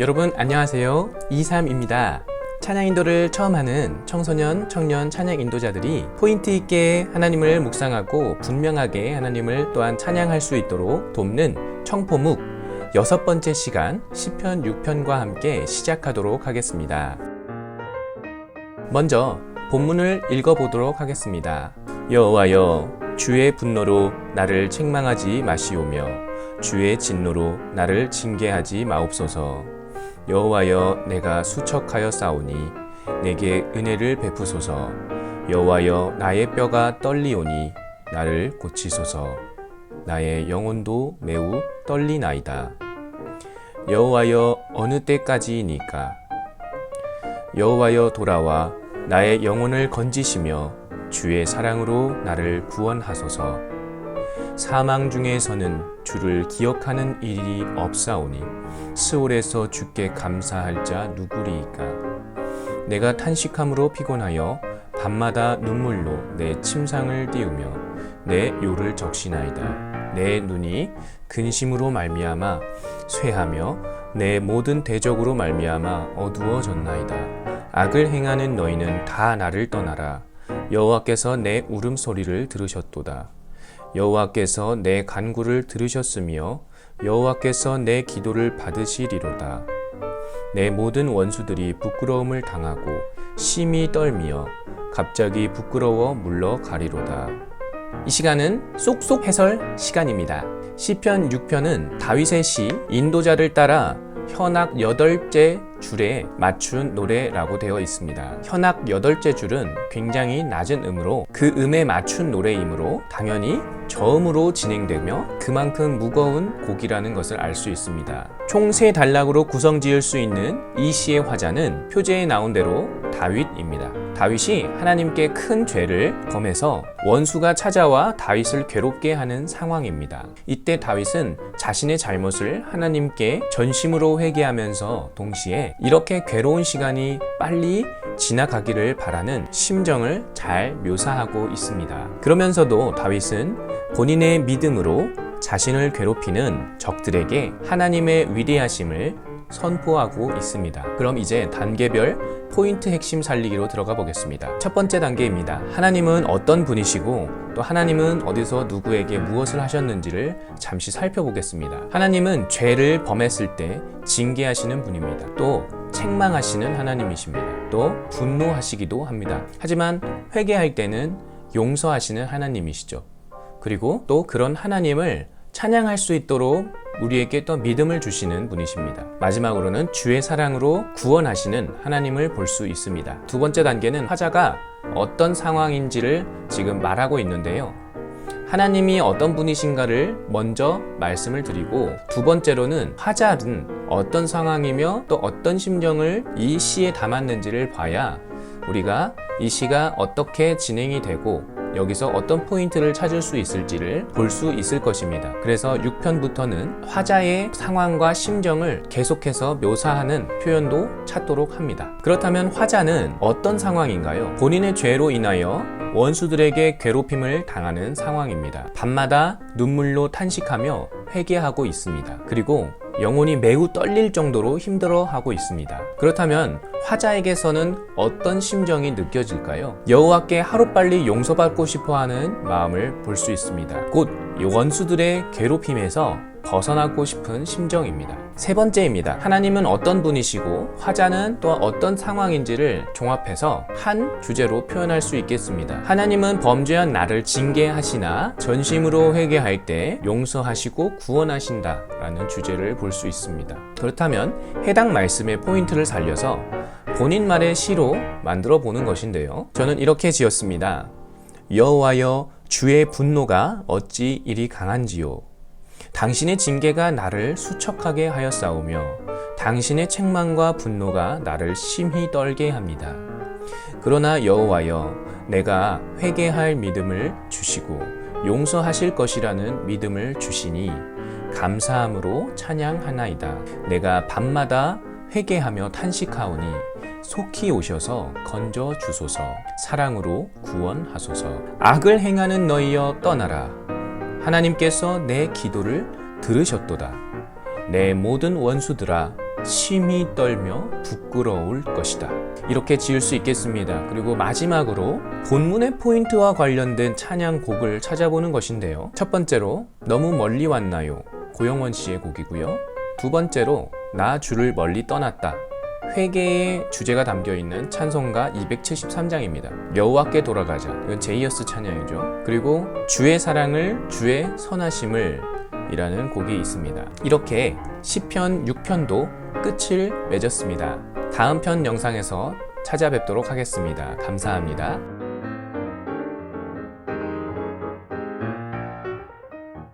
여러분 안녕하세요. 이삼입니다. 찬양 인도를 처음 하는 청소년, 청년 찬양 인도자들이 포인트 있게 하나님을 묵상하고 분명하게 하나님을 또한 찬양할 수 있도록 돕는 청포묵 여섯 번째 시간 10편 6편과 함께 시작하도록 하겠습니다. 먼저 본문을 읽어보도록 하겠습니다. 여호와여 주의 분노로 나를 책망하지 마시오며 주의 진노로 나를 징계하지 마옵소서. 여호와여 내가 수척하여 싸우니 내게 은혜를 베푸소서. 여호와여 나의 뼈가 떨리오니 나를 고치소서. 나의 영혼도 매우 떨리나이다. 여호와여 어느 때까지이니까 여호와여 돌아와 나의 영혼을 건지시며 주의 사랑으로 나를 구원하소서. 사망 중에서는 주를 기억하는 일이 없사오니 스올에서 주께 감사할 자 누구리이까. 내가 탄식함으로 피곤하여 밤마다 눈물로 내 침상을 띄우며 내 요를 적시나이다. 내 눈이 근심으로 말미암아 쇠하며 내 모든 대적으로 말미암아 어두워졌나이다. 악을 행하는 너희는 다 나를 떠나라. 여호와께서 내 울음소리를 들으셨도다. 여호와께서 내 간구를 들으셨으며 여호와께서 내 기도를 받으시리로다. 내 모든 원수들이 부끄러움을 당하고 심히 떨미어 갑자기 부끄러워 물러 가리로다. 이 시간은 쏙쏙 해설 시간입니다. 시편 6편은 다윗의 시 인도자를 따라 현악 여덟째 줄에 맞춘 노래라고 되어 있습니다. 현악 여덟째 줄은 굉장히 낮은 음으로 그 음에 맞춘 노래이므로 당연히 저음으로 진행되며 그만큼 무거운 곡이라는 것을 알 수 있습니다. 총 세 단락으로 구성 지을 수 있는 이 시의 화자는 표제에 나온 대로 다윗입니다. 다윗이 하나님께 큰 죄를 범해서 원수가 찾아와 다윗을 괴롭게 하는 상황입니다. 이때 다윗은 자신의 잘못을 하나님께 전심으로 회개하면서 동시에 이렇게 괴로운 시간이 빨리 지나가기를 바라는 심정을 잘 묘사하고 있습니다. 그러면서도 다윗은 본인의 믿음으로 자신을 괴롭히는 적들에게 하나님의 위대하심을 선포하고 있습니다. 그럼 이제 단계별 포인트 핵심 살리기로 들어가 보겠습니다. 첫 번째 단계입니다. 하나님은 어떤 분이시고 또 하나님은 어디서 누구에게 무엇을 하셨는지를 잠시 살펴보겠습니다. 하나님은 죄를 범했을 때 징계하시는 분입니다. 또 책망하시는 하나님이십니다. 또 분노하시기도 합니다. 하지만 회개할 때는 용서하시는 하나님이시죠. 그리고 또 그런 하나님을 찬양할 수 있도록 우리에게 또 믿음을 주시는 분이십니다. 마지막으로는 주의 사랑으로 구원하시는 하나님을 볼 수 있습니다. 두 번째 단계는 화자가 어떤 상황인지를 지금 말하고 있는데요. 하나님이 어떤 분이신가를 먼저 말씀을 드리고 두 번째로는 화자는 어떤 상황이며 또 어떤 심정을 이 시에 담았는지를 봐야 우리가 이 시가 어떻게 진행이 되고 여기서 어떤 포인트를 찾을 수 있을지를 볼 수 있을 것입니다. 그래서 6편부터는 화자의 상황과 심정을 계속해서 묘사하는 표현도 찾도록 합니다. 그렇다면 화자는 어떤 상황인가요? 본인의 죄로 인하여 원수들에게 괴롭힘을 당하는 상황입니다. 밤마다 눈물로 탄식하며 회개하고 있습니다. 그리고 영혼이 매우 떨릴 정도로 힘들어하고 있습니다. 그렇다면 화자에게서는 어떤 심정이 느껴질까요? 여호와께 하루빨리 용서받고 싶어하는 마음을 볼 수 있습니다. 곧 원수들의 괴롭힘에서 벗어나고 싶은 심정입니다. 세 번째입니다. 하나님은 어떤 분이시고 화자는 또 어떤 상황인지를 종합해서 한 주제로 표현할 수 있겠습니다. 하나님은 범죄한 나를 징계하시나 전심으로 회개할 때 용서하시고 구원하신다 라는 주제를 볼 수 있습니다. 그렇다면 해당 말씀의 포인트를 살려서 본인 말의 시로 만들어 보는 것인데요. 저는 이렇게 지었습니다. 여호와여 주의 분노가 어찌 이리 강한지요 당신의 징계가 나를 수척하게 하였사오며 당신의 책망과 분노가 나를 심히 떨게 합니다. 그러나 여호와여 내가 회개할 믿음을 주시고 용서하실 것이라는 믿음을 주시니 감사함으로 찬양하나이다. 내가 밤마다 회개하며 탄식하오니 속히 오셔서 건져 주소서 사랑으로 구원하소서 악을 행하는 너희여 떠나라 하나님께서 내 기도를 들으셨도다 내 모든 원수들아 심히 떨며 부끄러울 것이다. 이렇게 지을 수 있겠습니다. 그리고 마지막으로 본문의 포인트와 관련된 찬양곡을 찾아보는 것인데요. 첫 번째로 너무 멀리 왔나요? 고영원 씨의 곡이고요. 두 번째로 나 주를 멀리 떠났다. 회개의 주제가 담겨 있는 찬송가 273장입니다. 여호와께 돌아가자. 이건 제이어스 찬양이죠. 그리고 주의 사랑을 주의 선하심을 이라는 곡이 있습니다. 이렇게 시편 6편도 끝을 맺었습니다. 다음 편 영상에서 찾아뵙도록 하겠습니다. 감사합니다.